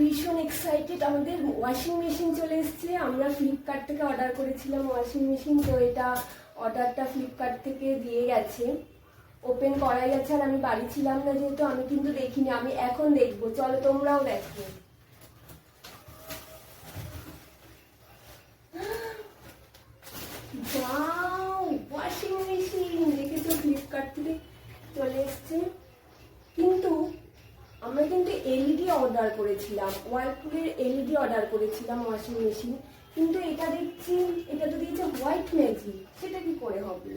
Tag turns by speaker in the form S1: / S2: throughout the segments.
S1: ভীষণ এক্সাইটেড আমাদের washing machine চলে এসেছে। আমরা ফ্লিপকার্ট থেকে অর্ডার করেছিলাম ওয়াশিং মেশিন তো এটা অর্ডারটা ফ্লিপকার্ট থেকে দিয়ে গেছে। ওপেন করাই গেছে আর আমি বাড়ি ছিলাম না যেহেতু, আমি কিন্তু দেখিনি। আমি এখন দেখব। চলো তোমরাও দেখো। ওয়াশিং মেশিন দেখেছ ফ্লিপকার্ট থেকে চলে এসছে। এলইডি অর্ডার করেছিলাম ওয়ার্লপুলের এলইডি অর্ডার করেছিলাম ওয়াশিং মেশিন কিন্তু এটা দেখছি, এটা তো দিয়েছে হোয়াইট ম্যাজিক সেটা কি করে হবে?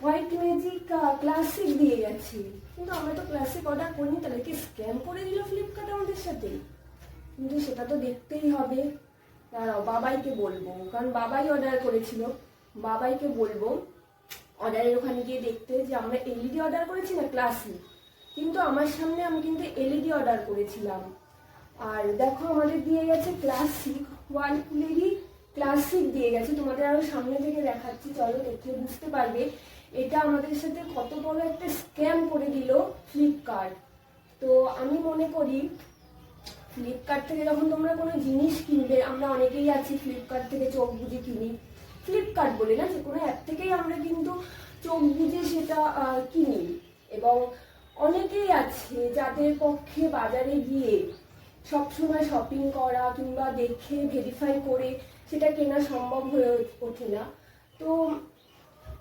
S1: হোয়াইট ম্যাজিক ক্লাসিক দিয়ে গেছে। কিন্তু আমরা তো ক্লাসিক অর্ডার করিনি, তাহলে কি স্ক্যাম করে দিল ফ্লিপকার্ট আমাদের সাথে? কিন্তু সেটা তো দেখতেই হবে। দাঁড়াও বাবাইকে বলব, কারণ বাবাই অর্ডার করেছিল। বাবাইকে বলব অর্ডারের ওখানে গিয়ে দেখতে যে আমরা এলইডি অর্ডার করেছি না ক্লাসিক কিন্তু আমার সামনে আমি কিন্তু এলইডি অর্ডার করেছিলাম। আর দেখো আমাদের দিয়ে গেছে ক্লাসিক ওয়ালপুলেরই ক্লাসিক দিয়ে গেছে। তোমাদের আরও সামনে থেকে দেখাচ্ছি, চলো দেখে বুঝতে পারবে। এটা আমাদের সাথে কত বড় একটা স্ক্যাম করে দিল ফ্লিপকার্ট তো আমি মনে করি ফ্লিপকার্ট থেকে যখন তোমরা কোনো জিনিস কিনবে, আমরা অনেকেই আছি ফ্লিপকার্ট থেকে চোখ বুঝে কিনি। ফ্লিপকার্ট বলে না, যে কোনো অ্যাপ থেকেই আমরা কিন্তু চোখ বুঝে সেটা কিনি। এবং অনেকেই আছে যাদের পক্ষে বাজারে গিয়ে সবসময় শপিং করা কিংবা দেখে ভেরিফাই করে সেটা কেনা সম্ভব হয়ে ওঠে না। তো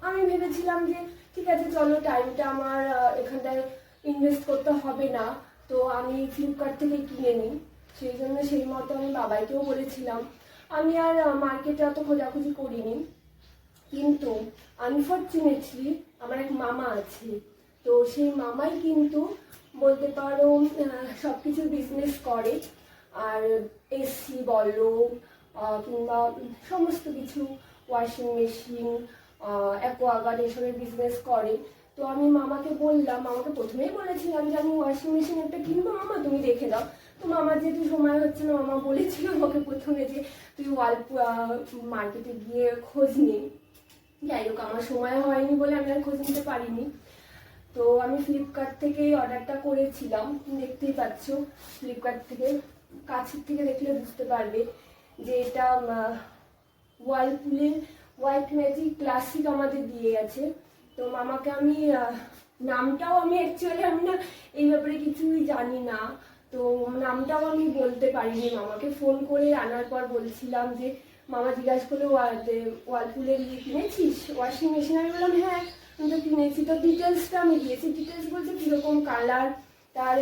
S1: আমি ভেবেছিলাম যে, ঠিক আছে, চলো টাইমটা আমার এখানটায় ইনভেস্ট করতে হবে না। তো আমি ফ্লিপকার্ট থেকে কিনে নিই। সেই জন্য সেই মতো আমি বাবাইকেও বলেছিলাম। আমি আর মার্কেটে অত খোঁজাখুঁজি করিনি। কিন্তু আনফর্চুনেটলি আমার এক মামা আছে। তো সেই মামাই কিন্তু বলতে পারো সব কিছু বিজনেস করে। আর এসি বলো কিংবা সমস্ত কিছু ওয়াশিং মেশিন অ্যাকোয়াগার্ড এসবের বিজনেস করে। তো আমি মামাকে বললাম, মামাকে প্রথমেই বলেছিলাম যে, আমি ওয়াশিং মেশিন একটা কিনবো, মামা, তুমি দেখে দাও। তো মামার যেহেতু সময় হচ্ছে না, মামা বলেছিল আমাকে প্রথমে যে, তুই ওয়ালপু মার্কেটে গিয়ে খোঁজ নে। যাই হোক, আমার সময় হয়নি বলে আমি আর খোঁজ নিতে পারিনি। তো আমি ফ্লিপকার্ট থেকেই অর্ডারটা করেছিলাম। দেখতেই পাচ্ছ ফ্লিপকার্ট থেকে, কাছের থেকে দেখলে বুঝতে পারবে যে এটা ওয়ালপুলের হোয়াইট ম্যাজিক ক্লাসিক আমাদের দিয়ে গেছে। তো মামাকে আমি নামটাও আমি অ্যাকচুয়ালি আমি না, এই ব্যাপারে কিছুই জানি না। তো নামটাও আমি বলতে পারিনি মামাকে। ফোন করে আনার পর বলছিলাম যে, মামা জিজ্ঞাসা করল ওয়া- যে ওয়ালপুলের ইয়ে কিনেছিস? ওয়াশিং মেশিন আমি বললাম হ্যাঁ। আমি তো কিনেছি তো ডিটেলসটা আমি দিয়েছি। ডিটেলস বলছে কীরকম কালার তার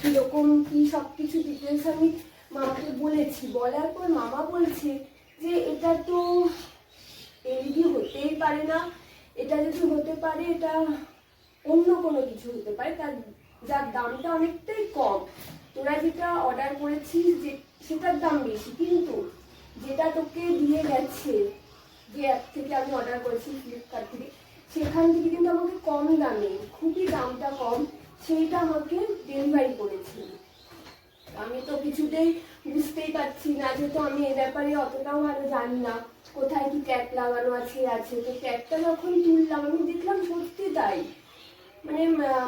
S1: কীরকম কি সব কিছু ডিটেলস আমি মামাকে বলেছি। বলার পর মামা বলছে যে, এটা তো এলইডি হতেই পারে না। এটা যদি হতে পারে, এটা অন্য কোনো কিছু হতে পারে। তার, যার দামটা অনেকটাই কম। তোরা যেটা অর্ডার করেছিস যে, সেটার দাম বেশি। কিন্তু যেটা তোকে দিয়ে গেছে, যে অ্যাপ থেকে আমি অর্ডার করেছি ফ্লিপকার্ট থেকে সেখান থেকে কিন্তু আমাকে কম দামে, খুবই দামটা কম, সেইটা আমাকে ডেলিভারি করেছে আমি তো কিছুতেই বুঝতেই পারছি না যেহেতু আমি এ ব্যাপারে অতটাও ভালো জানি না, কোথায় কি ট্যাগ লাগানো আছে আছে। তো ট্যাগটা যখন তুললাম, আমি দেখলাম সত্যি তাই। মানে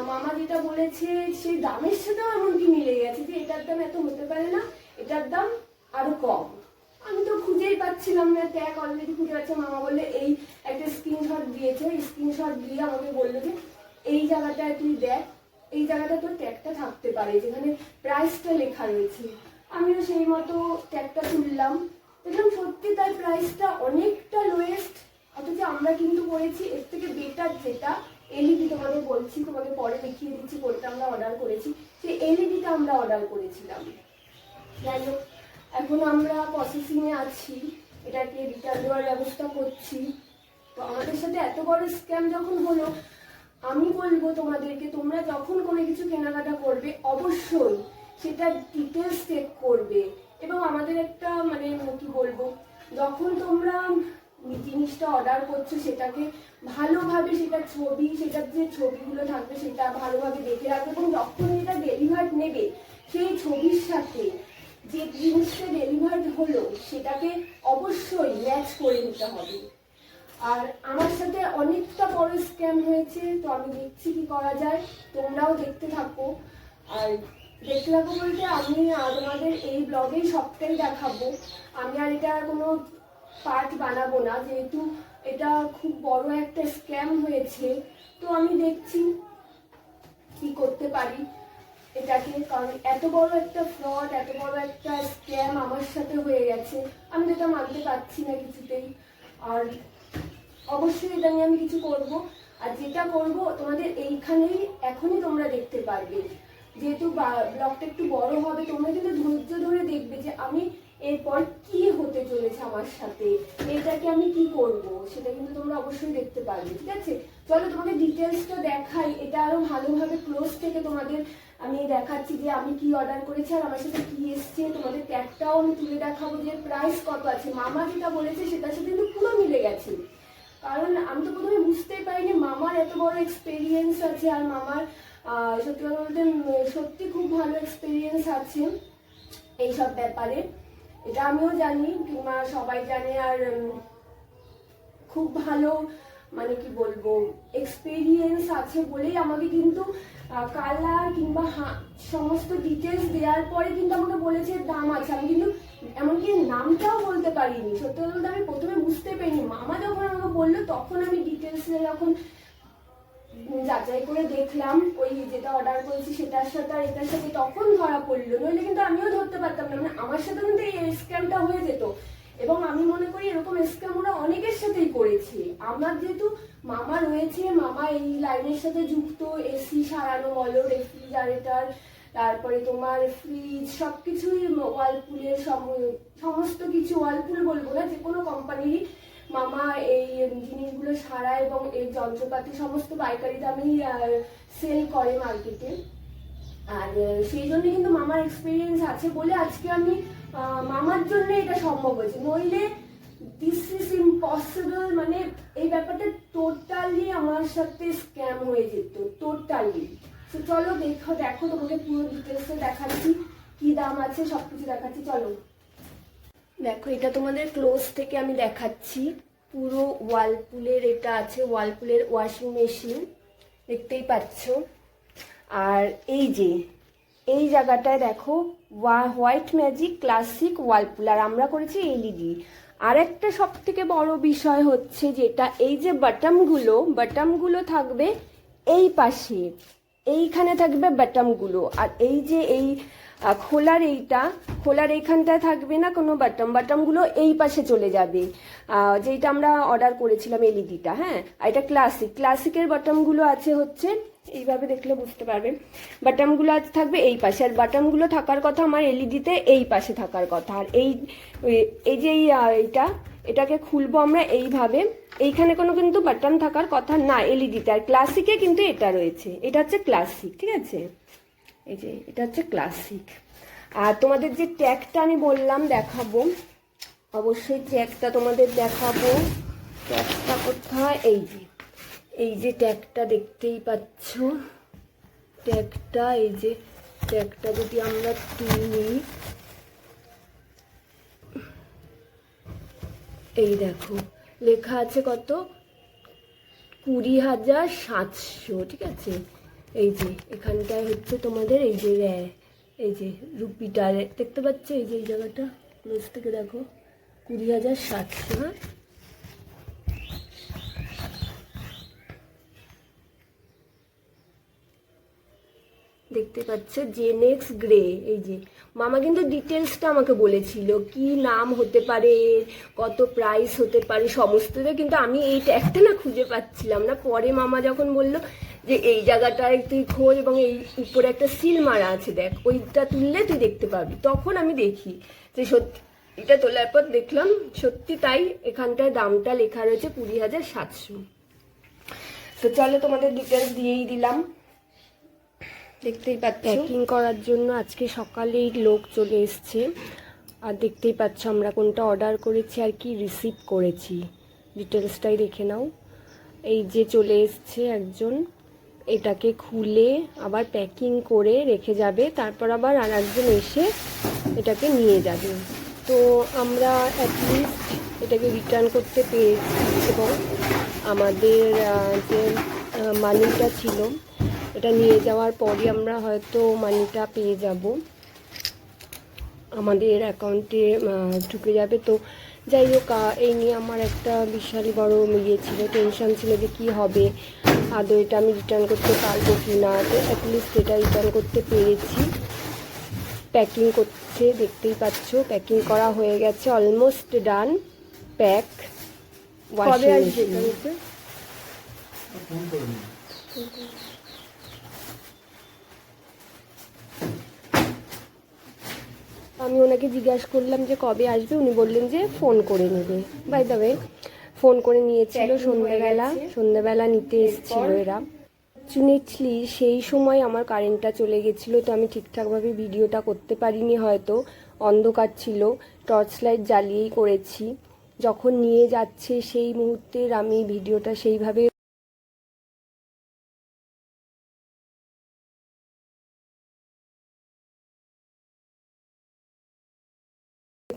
S1: মামা যেটা বলেছে, সেই দামের সাথেও এমনকি মিলে গেছে যে এটার দাম এত হতে পারে না, এটার দাম আরও কম। আমি তো খুঁজেই পাচ্ছিলাম না ট্যাগ অলরেডি খুঁজে পাচ্ছে। মামা বললে, এই একটা স্ক্রিনশট দিয়েছে স্ক্রিনশট দিয়ে আমাকে বলল যে, এই জায়গাটায় তুই দেখ, এই জায়গাটা তোর ট্যাগটা থাকতে পারে, যেখানে প্রাইসটা লেখা রয়েছে। আমিও সেই মতো ট্যাগটা তুললাম। দেখলাম সত্যি তার প্রাইসটা অনেকটা লোয়েস্ট অথচ আমরা কিন্তু করেছি, এর থেকে বেটার যেটা। এলইডি তোমাদের বলছি তোমাকে পরে দেখিয়ে দিচ্ছি কোনটা আমরা অর্ডার করেছি। সেই এলইডিটা আমরা অর্ডার করেছিলাম। যাই হোক এখন আমরা প্রসেসিংয়ে আছি, এটাকে রিটার্ন দেওয়ার ব্যবস্থা করছি। তো আমাদের সাথে এত বড় স্ক্যাম যখন হলো, আমি বলব তোমাদেরকে, তোমরা যখন কোনো কিছু কেনাকাটা করবে, অবশ্যই সেটা ডিটেলস চেক করবে। এবং আমাদের একটা মানে কি বলব, যখন তোমরা জিনিসটা অর্ডার করছ, সেটাকে ভালোভাবে সেটা ছবি, সেটার যে ছবিগুলো থাকবে, সেটা ভালোভাবে দেখে রাখবে এবং যখন এটা ডেলিভার নেবে, সেই ছবির সাথে যে জিনিসটা ডেলিভার্ড হলো সেটাকে অবশ্যই ম্যাচ করে নিতে হবে। আর আমার সাথে অনেকটা বড় স্ক্যাম হয়েছে তো আমি দেখছি কি করা যায়। তোমরাও দেখতে থাকো। আর দেখতে থাকো বলতে আমি আহ, তোমাদের এই ব্লগেই সবটাই দেখাবো। আমি আর এটা কোনো পার্ট বানাবো না যেহেতু এটা খুব বড় একটা স্ক্যাম হয়েছে। তো আমি দেখছি কি করতে পারি। এটাকে কারণ এত বড় একটা ফ্রড এত বড় একটা স্ক্যাম আমার সাথে হয়ে গেছে। আমি এটা মানতে পারছি না কিছুতেই। আর অবশ্যই এটা নিয়ে আমি কিছু করব। আর যেটা করব, তোমাদের এইখানেই এখনই তোমরা দেখতে পারবে। যেহেতু ব্লগটা একটু বড় হবে, তোমরা কিন্তু ধৈর্য ধরে দেখবে যে আমি এরপর কি হতে চলেছে আমার সাথে? এটাকে আমি কি করব? সেটা কিন্তু তোমরা অবশ্যই দেখতে পারবে, ঠিক আছে? চলো তোমাকে ডিটেলসটা দেখাই। এটা আরও ভালোভাবে ক্লোজ থেকে তোমাদের আমি দেখাচ্ছি যে আমি কি অর্ডার করেছি আর আমার সাথে কি এসছে। তোমাদের ট্যাগটাও আমি তুলে দেখাবো যে প্রাইস কত আছে। মামা যেটা বলেছে সেটার সাথে কিন্তু পুরো মিলে গেছে। কারণ আমি তো প্রথমে বুঝতেই পারিনি, মামার এত বড় এক্সপেরিয়েন্স আছে আর মামার সত্যি কথা বলতে সত্যি খুব ভালো এক্সপেরিয়েন্স আছে এইসব ব্যাপারে। এটা আমিও জানি, কিংবা সবাই জানে, আর খুব ভালো মানে কি বলব এক্সপিরিয়েন্স আছে বলেই আমাকে কিন্তু কালার কিংবা সমস্ত ডিটেলস দেওয়ার পরে কিন্তু আমাকে বলেছে দাম আছে। আমি কিন্তু, এমনকি নামটাও বলতে পারিনি। সত্যি বলতে আমি প্রথমে বুঝতে পারিনি। মামা যখন আমাকে বলল, তখন আমি ডিটেলসে যখন যাচাই করে দেখলাম, ওই যেটা অর্ডার করেছি সেটার সাথে আর এটার সাথে তখন ধরা পড়ল। নইলে কিন্তু আমিও ধরতে পারতাম না মানে আমার সাথে কিন্তু এই স্ক্যামটা হয়ে যেত। এবং আমি মনে করি এরকম স্ক্যাম ওরা অনেকের সাথেই করেছে। আমার যেহেতু মামা রয়েছে, মামা এই লাইনের সাথে যুক্ত এসি সারানো, বলো রেফ্রিজারেটর তারপরে তোমার ফ্রিজ সবকিছুই ওয়ালপুলের সমস্ত কিছু ওয়ালপুল বলব না যে কোনো কোম্পানিরই মামা, এই জিনিসগুলো সারা এবং এই যন্ত্রপাতি সমস্ত পাইকারি দামেই সেল করে মার্কেটে আর সেই জন্য কিন্তু মামার এক্সপিরিয়েন্স আছে বলে আজকে আমি মামার জন্য এটা সম্ভব হয়েছে। নইলে দিস ইজ ইম্পসিবল মানে এই ব্যাপারটা টোটালি আমার সাথে স্ক্যাম হয়ে যেত টোটালি তো চলো দেখো দেখো তোমাকে পুরো ডিটেলসে দেখাচ্ছি, কি দাম আছে, সবকিছু দেখাচ্ছি, চলো। দেখো, এটা তোমাদের ক্লোজ থেকে আমি দেখাচ্ছি। পুরো ওয়ালপুলের এটা আছে ওয়ালপুলের ওয়াশিং মেশিন দেখতেই পাচ্ছ। আর এই যে, এই জায়গাটায় দেখো ওয়া হোয়াইট ম্যাজিক ক্লাসিক ওয়ালপুল আর আমরা করেছি এলইডি আর একটা সব থেকে বড় বিষয় হচ্ছে যেটা, এই যে বাটামগুলো বাটামগুলো থাকবে এই পাশে। এইখানে থাকবে বাটামগুলো আর এই যে এই খোলার এইটা, খোলার এইখানটায় থাকবে না কোনো বাটাম বাটামগুলো এই পাশে চলে যাবে। যেটা আমরা অর্ডার করেছিলাম এলইডিটা হ্যাঁ? এটা ক্লাসিক ক্লাসিকের বাটামগুলো আছে হচ্ছে এইভাবে দেখলে বুঝতে পারবেন বাটামগুলো আজ থাকবে এই পাশে। আর বাটামগুলো থাকার কথা আমার এলইডিতে এই পাশে থাকার কথা। আর এই এই যে এই, এইটা এটাকে খুলবো আমরা এইভাবে। এইখানে কোনো কিন্তু বাটন থাকার কথা না এলইডিতে। আর ক্লাসিকে কিন্তু এটা রয়েছে। এটা হচ্ছে ক্লাসিক ঠিক আছে? এই যে এটা হচ্ছে ক্লাসিক। আর তোমাদের যে ট্যাগটা আমি বললাম দেখাবো অবশ্যই ট্যাগটা তোমাদের দেখাবো। ট্যাগটা কোথায়? এই যে। এই যে ট্যাগটা দেখতেই পাচ্ছ, ট্যাগটা, এই যে ট্যাগটা যদি আমরা তুলি, এই দেখো, লেখা আছে কত? কুড়ি হাজার সাতশো, ঠিক আছে? এই যে, এখানটায় হচ্ছে তোমাদের এই যে র্যা, এই যে রুপিটা দেখতে পাচ্ছ? এই যে, এই জায়গাটা থেকে দেখো, কুড়ি হাজার সাতশো হ্যাঁ? দেখতে পাচ্ছ জেনেক্স গ্রে এই যে। মামা কিন্তু ডিটেলসটা আমাকে বলেছিল, কি নাম হতে পারে, কত প্রাইস হতে পারে, সমস্তটা কিন্তু আমি এই ট্যাগটা না খুঁজে পাচ্ছিলাম না। পরে মামা যখন বলল যে এই জায়গাটায় তুই খোঁজ এবং এই উপরে একটা সিল মারা আছে, দেখ, ওইটা তুললে তুই দেখতে পাবি। তখন আমি দেখি যে সত্যি, এটা তোলার পর দেখলাম সত্যি তাই এখানটায় দামটা লেখা রয়েছে কুড়ি হাজার সাতশো। তো চলো তোমাদের ডিটেলস দিয়েই দিলাম। দেখতেই পাচ্ছ। প্যাকিং করার জন্য আজকে সকালেই লোক চলে এসছে। আর দেখতেই পাচ্ছ আমরা কোনটা অর্ডার করেছি আর কি রিসিভ করেছি। ডিটেলসটাই দেখে নাও। এই যে চলে এসছে একজন। এটাকে খুলে আবার প্যাকিং করে রেখে যাবে। তারপর আবার আর একজন এসে এটাকে নিয়ে যাবে। তো আমরা অ্যাটলিস্ট এটাকে রিটার্ন করতে পেরেছি এবং আমাদের যে মানিটা ছিল এটা নিয়ে যাওয়ার পরই আমরা হয়তো মানিটা পেয়ে যাব। আমাদের অ্যাকাউন্টে ঢুকে যাবে। তো যাই হোক এই নিয়ে আমার একটা বিশাল বড় ইয়ে ছিল টেনশন ছিল যে কী হবে? আদৌ এটা আমি রিটার্ন করতে পারব কি না? তো অ্যাটলিস্ট এটা রিটার্ন করতে পেরেছি। প্যাকিং করছে দেখতেই পাচ্ছ প্যাকিং করা হয়ে গেছে অলমোস্ট ডান প্যাক
S2: কবে আসবে এটা নিতে?
S1: আমি ওনাকে জিজ্ঞাসা করলাম যে কবে আসবে উনি বললেন যে ফোন করে নেবে। বাই দ্য ওয়ে ফোন করে নিয়েছিল সন্ধ্যাবেলা সন্ধ্যাবেলা নিতে এসেছিল এরা। চুনেছলি সেই সময় আমার কারেন্টটা চলে গেছিল তো আমি ঠিকঠাকভাবে ভিডিওটা করতে পারিনি হয়তো। অন্ধকার ছিল টর্চ লাইট জ্বালিয়েই করেছি। যখন নিয়ে যাচ্ছে সেই মুহূর্তের আমি ভিডিওটা সেইভাবে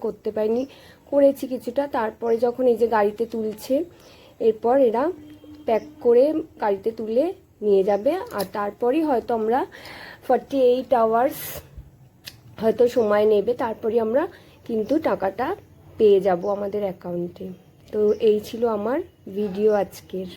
S1: করতে পারিনি, করেছি কিছুটা। তারপরে যখন এই যে গাড়িতে তুলছে, এরপর এরা প্যাক করে গাড়িতে তুলে নিয়ে যাবে। আর তারপরই হয়তো আমরা ফর্টি এইট আওয়ার্স হয়তো সময় নেবে। তারপরে আমরা কিন্তু টাকাটা পেয়ে যাব আমাদের অ্যাকাউন্টে তো এই ছিল আমার ভিডিও আজকের।